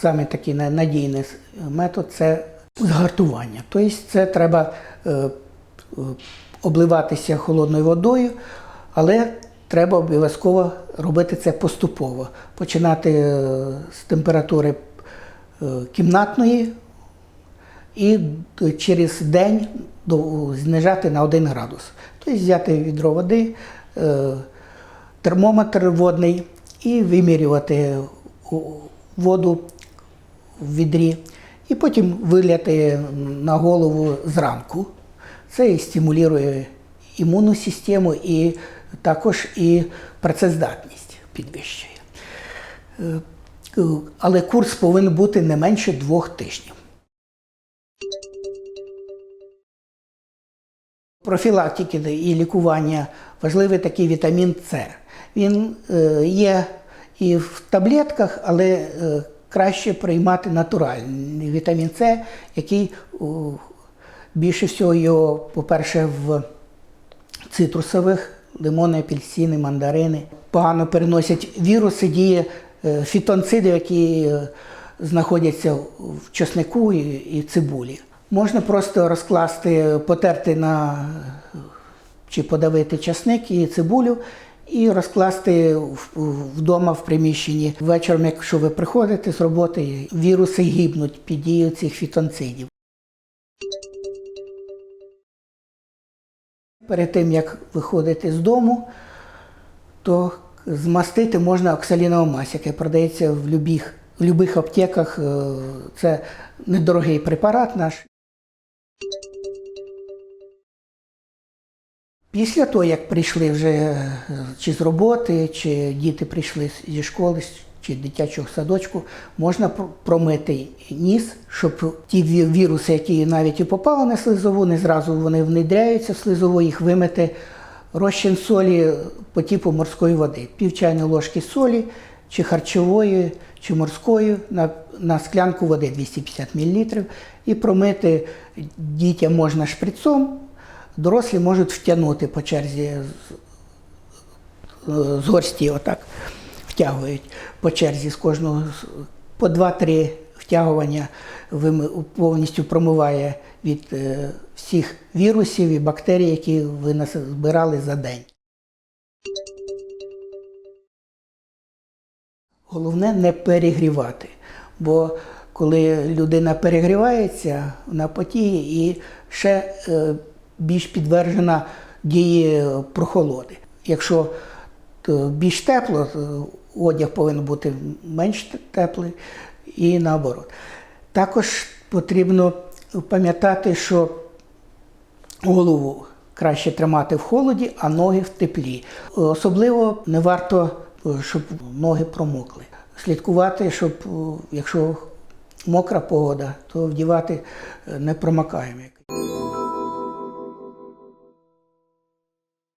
Саме такий надійний метод це згартування. Тобто це треба е, е, обливатися холодною водою, але треба обов'язково робити це поступово. Починати е, з температури кімнатної і через день знижати на 1 градус. Тобто взяти відро води, термометр водний і вимірювати воду в відрі, і потім виляти на голову зранку. Це і стимулює імунну систему і також і працездатність підвищує. Е, Але курс повинен бути не менше двох тижнів. Профілактики і лікування важливий такий вітамін С. Він е, є і в таблетках, але е, краще приймати натуральний вітамін С, який більше всього його, по-перше, в цитрусових, лимони, апельсини, мандарини. Погано переносять віруси, діє е, фітонциди, які знаходяться в чеснику і, і цибулі. Можна просто розкласти, потерти на чи подавити часник і цибулю і розкласти вдома в приміщенні. Вечором, якщо ви приходите з роботи, віруси гибнуть під дією цих фітонцидів. Перед тим, як виходити з дому, то змастити можна оксалінову мазь, яка продається в любих аптеках. Е, Це недорогий препарат наш. Після того, як прийшли вже е, чи з роботи, чи діти прийшли зі школи, чи дитячого садочку, можна промити ніс, щоб ті віруси, які навіть і попали на слизову, не зразу вони внедряються в слизову, їх вимити розчин солі по типу морської води. Пів чайної ложки солі, чи харчової, чи морської на, на склянку води 250 мл. І промити дітям можна шприцом, дорослі можуть втягнути по черзі з, е, горсті, отак втягують по черзі з кожного по 2-3 втягування повністю промиває від е, всіх вірусів і бактерій, які ви нас- збирали за день. Головне не перегрівати, бо коли людина перегрівається, вона потіє і ще е, більш підтверджена дії прохолоди. Якщо е, більш тепло, одяг повинен бути менш теплий і наоборот. Також потрібно пам'ятати, що голову краще тримати в холоді, а ноги в теплі. Особливо не варто, е, щоб ноги промокли. Слідкувати, щоб е, якщо мокра погода, то вдівати е, непромокаємі.